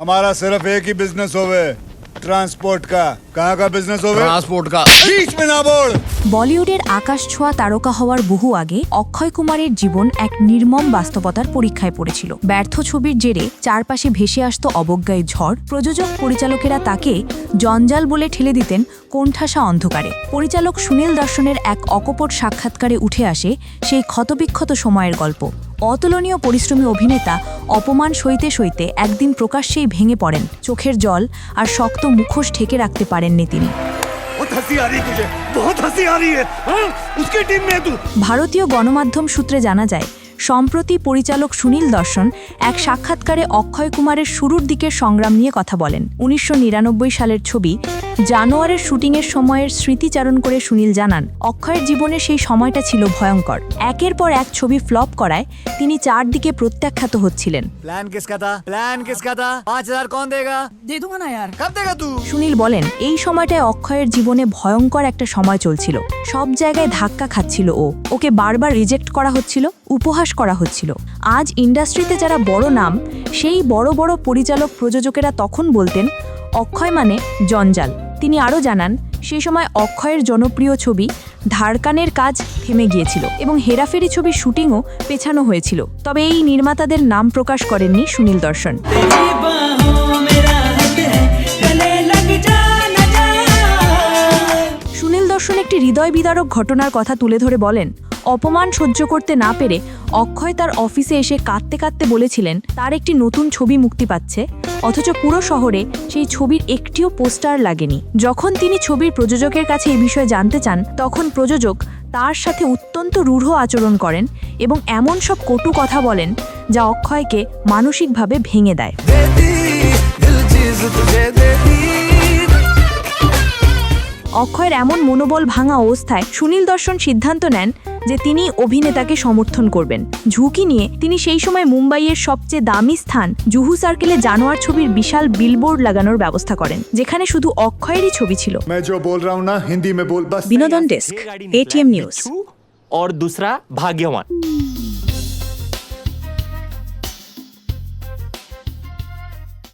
हमारा सिर्फ़ एक ही बिज़नेस होवे ट्रांसपोर्ट का। कहाँ का बिजनेस होवे ট্রান্সপোর্ট কা बीच में ना बोल বলিউডের আকাশ ছোঁয়া তারকা হওয়ার বহু আগে অক্ষয় কুমারের জীবন এক নির্মম বাস্তবতার পরীক্ষায় পড়েছিল ব্যর্থ ছবির জেরে চারপাশে ভেসে আসত অবজ্ঞায় ঝড় প্রযোজক পরিচালকেরা তাকে জঞ্জাল বলে ঠেলে দিতেন কোণঠাসা অন্ধকারে পরিচালক সুনীল দর্শনের এক অকপট সাক্ষাৎকারে উঠে আসে সেই ক্ষতবিক্ষত সময়ের গল্প অতুলনীয় পরিশ্রমী অভিনেতা অপমান সইতে সইতে একদিন প্রকাশ্যেই ভেঙে পড়েন চোখের জল আর শক্ত মুখোশ ঢেকে রাখতে পারেননি তিনি। ভারতীয় গণমাধ্যম সূত্রে জানা যায় সম্প্রতি পরিচালক সুনীল দর্শন এক সাক্ষাৎকারে অক্ষয় কুমারের শুরুর দিকের সংগ্রাম নিয়ে কথা বলেন। উনিশশো নিরানব্বই সালের ছবি জানোয়ারের শুটিংয়ের সময়ের স্মৃতিচারণ করে সুনীল জানান অক্ষয়ের জীবনে সেই সময়টা ছিল ভয়ঙ্কর। একের পর এক ছবি ফ্লপ করায় তিনি চারদিকে প্রত্যাখ্যাত হচ্ছিলেন। প্ল্যান প্ল্যান 5000 কোন দেগা। দে না यार। কব দেগা তু। সুনীল বলেন এই সময়টায় অক্ষয়ের জীবনে ভয়ঙ্কর একটা সময় চলছিল। সব জায়গায় ধাক্কা খাচ্ছিল ও। ওকে বারবার রিজেক্ট করা হচ্ছিল উপহাস করা হচ্ছিল। আজ ইন্ডাস্ট্রিতে যারা বড় নাম সেই বড় বড় পরিচালক প্রযোজকেরা তখন বলতেন অক্ষয় মানে জঞ্জাল। তিনি আরও জানান, সে সময় অক্ষয়ের জনপ্রিয় ছবি ধারকানের কাজ থেমে গিয়েছিল এবং হেরাফেরি ছবির শুটিংও পেছানো হয়েছিল। তবে এই নির্মাতাদের নাম প্রকাশ করেননি সুনীল দর্শন। সুনীল দর্শন একটি হৃদয় বিদারক ঘটনার কথা তুলে ধরে বলেন, অপমান সহ্য করতে না পেরে অক্ষয় তার অফিসে এসে কাঁদতে কাঁদতে বলেছিলেন, তার একটি নতুন ছবি মুক্তি পাচ্ছে অথচ পুরো শহরে সেই ছবির একটিও পোস্টার লাগেনি। যখন তিনি ছবির প্রযোজকের কাছে এই বিষয়ে জানতে চান, তখন প্রযোজক তার সাথে অত্যন্ত রূঢ় আচরণ করেন এবং এমন সব কটু কথা বলেন যা অক্ষয়কে মানসিকভাবে ভেঙে দেয়। অক্ষয়ের এমন মনোবল ভাঙা অবস্থায় সুনীল দর্শন সিদ্ধান্ত নেন যে তিনি অভিনেতাকে সমর্থন করবেন ঝুঁকি নিয়ে তিনি সেই সময় মুম্বাইয়ের সবচেয়ে দামি স্থান জুহু সার্কেলে জানোয়ার ছবির বিশাল বিলবোর্ড লাগানোর ব্যবস্থা করেন যেখানে শুধু অক্ষয়েরই ছবি ছিল मैं जो बोल रहा हूँ ना हिंदी में बोल बस বিনোদন ডেস্ক এটিএম নিউজ और दूसरा भाग्यवान